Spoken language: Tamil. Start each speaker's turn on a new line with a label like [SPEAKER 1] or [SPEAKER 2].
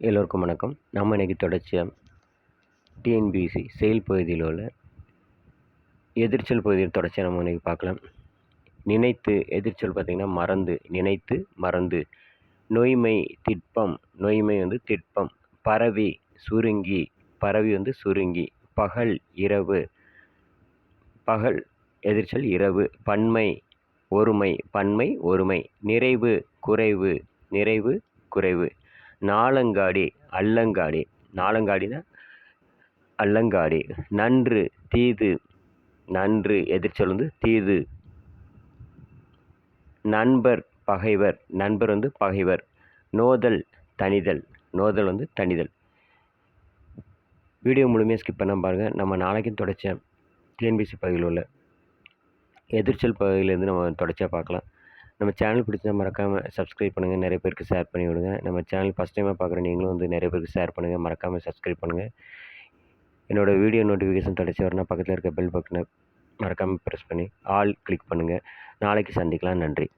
[SPEAKER 1] எல்லோருக்கும் வணக்கம். நம்ம இன்றைக்கி தொடர்ச்சியாக டிஎன்பிசி செயல் பகுதியில் உள்ள எதிர்ச்சொல் பகுதியில் தொடர்ச்சியாக நம்ம இன்றைக்கி பார்க்கலாம். நினைத்து எதிர்ச்சொல் பார்த்திங்கன்னா மறந்து நினைத்து மறந்து. நொய்மை திட்பம் நொய்மை வந்து திட்பம். பரவி சுருங்கி பரவி வந்து சுருங்கி. பகல் இரவு. பகல் எதிர்ச்சொல் இரவு. பன்மை ஒருமை. பன்மை ஒருமை. நிறைவு குறைவு. நிறைவு குறைவு. நாளங்காடி அல்லங்காடி. நாளங்காடினா அல்லங்காடி. நன்று தீது. நன்று எதிர்ச்சொல் வந்து தீது. நண்பர் பகைவர். நண்பர் வந்து பகைவர். நோதல் தனிதல் நோதல் வந்து தனிதல் வீடியோ முழுமையாக ஸ்கிப் பண்ண பாருங்கள் நம்ம நாளைக்கும் தொடச்ச டிஎன்பிசி பகுதியில் உள்ள எதிர்ச்சல் பகுதியிலேருந்து நம்ம தொடர்ச்சியாக பார்க்கலாம். நம்ம சேனல் பிடிச்சா மறக்காமல் சப்ஸ்கிரைப் பண்ணுங்கள் நிறைய பேருக்கு ஷேர் பண்ணி விடுங்க. நம்ம சேனல் ஃபஸ்ட் டைமாக பார்க்குற நீங்களும் வந்து நிறைய பேருக்கு ஷேர் பண்ணுங்கள் மறக்காமல் சப்ஸ்கிரைப் பண்ணுங்கள் என்னோடய வீடியோ நோட்டிஃபிகேஷன் தடைச்சி வரணும் பக்கத்தில் இருக்க பெல் பட்டனை மறக்காமல் ப்ரெஸ் பண்ணி ஆல் கிளிக் பண்ணுங்கள் நாளைக்கு சந்திக்கலாம். நன்றி.